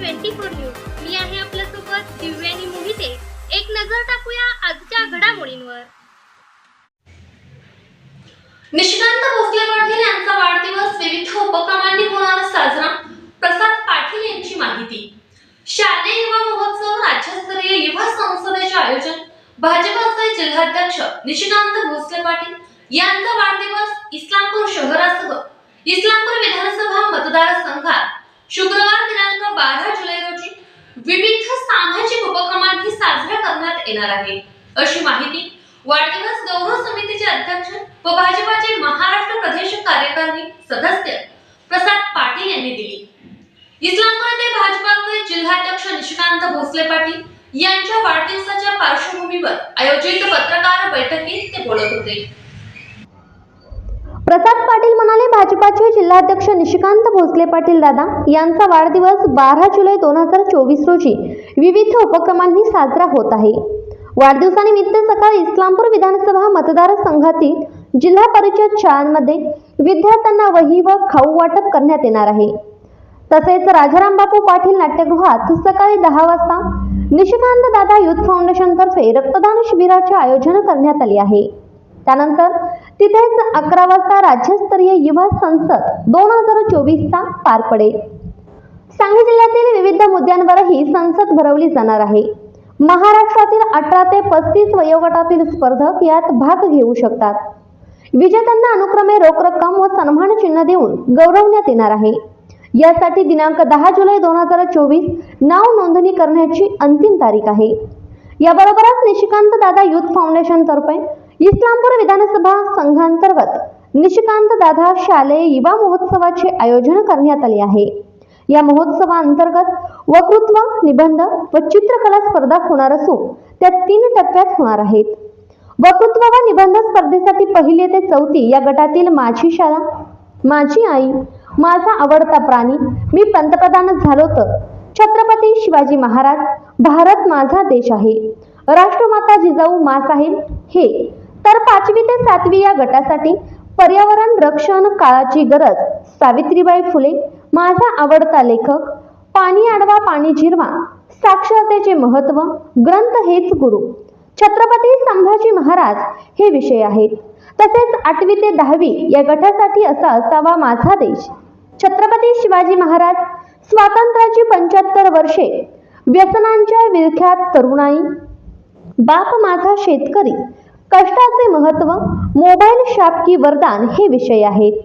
Twenty four news. मी आहे आपल्यासोबत दिव्यानी मोहिते. एक नजर टाकूया आजच्या घडामोडींवर. निशिकांत भोसले पाटील यांचा वाढदिवस विविध उपक्रमांनी होणार साजरा. प्रसाद पाटील यांची माहिती. शालेय युवा महोत्सव राज्यस्तरीय युवा संसदेचे आयोजन. भाजपाचे जिल्हाध्यक्ष निशिकांत भोसले पाटील यांचा वाढदिवस इस्लामपूर शहरासह. इस्लामपूर विधानसभा मतदारसंघात शुक्रवार दिनांक बारा जुलै रोजी विविध सामाजिक उपक्रमांनी साजरा करण्यात येणार आहे. अशी माहिती वाढदिवस गौरव समितीचे अध्यक्ष व भाजपाचे महाराष्ट्र प्रदेश कार्यकारी सदस्य प्रसाद पाटील यांनी दिली. इस्लामपूर येथे भाजपाचे जिल्हाध्यक्ष निशिकांत भोसले पाटील यांच्या वाढदिवसाच्या पार्श्वभूमीवर आयोजित पत्रकार बैठकीत ते बोलत होते प्रसाद पाटील म्हणाले भाजपाचे जिल्हाध्यक्ष निशिकांत भोसले पाटील दादा यांचा वाढदिवस बारा जुलै दोन हजार चोवीस रोजी विविध उपक्रमांनी साजरा होत आहे. वाढदिवसानिमित्त सकाळी इस्लामपूर विधानसभा मतदारसंघातील जिल्हा परिषद शाळांमध्ये विद्यार्थ्यांना वही व खाऊ वाटप करण्यात येणार आहे. तसेच राजाराम बापू पाटील नाट्यगृहात सकाळी दहा वाजता निशिकांत दादा युथ फाउंडेशनतर्फे रक्तदान शिबिराचे आयोजन करण्यात आले आहे. त्यानंतर तिथेच अकरा वाजता राज्यस्तरीय युवा संसद दोन हजार चोवीसचा पार पडेल. सांगली जिल्ह्यातील विविध मुद्द्यांवरही संसद भरवली जाणार आहे. महाराष्ट्रातील अठरा ते पस्तीस वयोगटातील स्पर्धक यात भाग घेऊ शकतात. विजेत्यांना अनुक्रमे रोख रक्कम व सन्मान चिन्ह देऊन गौरवण्यात येणार आहे. यासाठी दिनांक दहा जुलै दोन हजार चोवीस नाव नोंदणी करण्याची अंतिम तारीख आहे. याबरोबरच निशिकांत दादा युथ फाउंडेशन तर्फे इस्लामपूर विधानसभा संघांतर्गत निशिकांत दादा शालेय युवा महोत्सवाचे आयोजन करण्यात आले आहे. या महोत्सवाअंतर्गत वक्तृत्व निबंध व चित्रकला स्पर्धा होणार असून त्या तीन टप्प्यात होणार आहेत. वक्तृत्व व निबंध स्पर्धेसाठी पहिले ते चौथी या गटातील माझी शाळा माझी आई माझा आवडता प्राणी मी पंतप्रधान झालो तर छत्रपती शिवाजी महाराज भारत माझा देश आहे. राष्ट्रमाता जिजाऊ मासाहेब हे तर पाचवी ते सातवी या गटासाठी पर्यावरण रक्षण काळाची गरज सावित्रीबाई फुले माझा आवडता लेखक पाणी आडवा पाणी जिरवा साक्षरतेचे महत्त्व ग्रंथ हेच गुरु. छत्रपती संभाजी महाराज हे विषय आहेत. तसेच आठवी ते दहावी या गटासाठी असा असावा माझा देश. छत्रपती शिवाजी महाराज स्वातंत्र्याची पंच्याहत्तर वर्षे व्यसनांच्या विळख्यात तरुणाई. बाप माझा शेतकरी कष्टाचे महत्त्व मोबाईल शाप की वरदान हे विषय आहेत.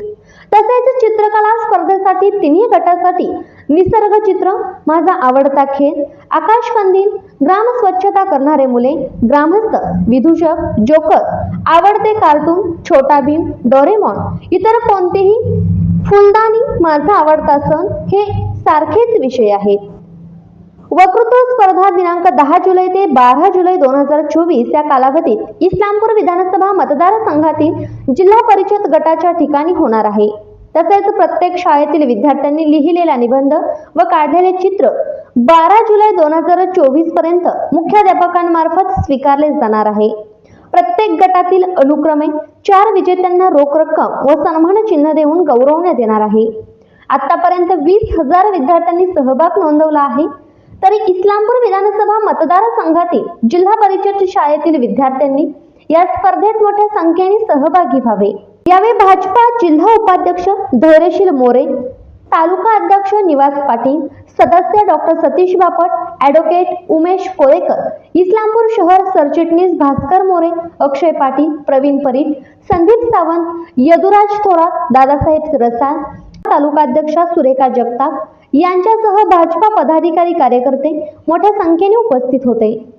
तसेच चित्रकला स्पर्धेसाठी तिन्ही गटासाठी निसर्ग चित्र माझा आवडता खेळ आकाशकंदील ग्राम स्वच्छता करणारे मुले ग्रामस्थ विदूषक जोकर आवडते कार्टून छोटा भीम डोरेमॉन इतर कोणतेही फुलदाणी माझा आवडता सण हे सारखेच विषय आहेत. वक्तृत्व स्पर्धा दिनांक दहा जुलै ते बारा जुलै दोन हजार चोवीस या कालावधीत इस्लामपूर विधानसभा मतदारसंघातील जिल्हा परिषद गटाच्या ठिकाणी होणार आहे. तसेच प्रत्येक शाळेतील विद्यार्थ्यांनी लिहिलेला निबंध व काढलेले चित्र बारा जुलै दोन हजार चोवीसपर्यंत मुख्याध्यापकांमार्फत स्वीकारले जाणार आहे. प्रत्येक गटातील अनुक्रमे चार विजेत्यांना रोख रक्कम व सन्मान चिन्ह देऊन गौरवण्यात येणार आहे. आतापर्यंत वीस हजार विद्यार्थ्यांनी सहभाग नोंदवला आहे. तरी इस्लामपूर विधानसभा मतदारसंघातील जिल्हा परिषद शाळेतील विद्यार्थ्यांनी या स्पर्धेत मोठ्या संख्येने सहभागी व्हावे. यावेळी भाजपा जिल्हा उपाध्यक्ष धैर्यशील मोरे तालुका अध्यक्ष निवास पाटील सदस्य डॉक्टर सतीश बापट ॲडव्होकेट उमेश कोळेकर इस्लामपूर शहर सरचिटणीस भास्कर मोरे अक्षय पाटील प्रवीण परीट संदीप सावंत यदुराज थोरात दादासाहेब रसाळ तालुकाध्यक्षा सुरेखा जगताप यांच्यासह भाजपा पदाधिकारी कार्यकर्ते मोठ्या संख्येने उपस्थित होते.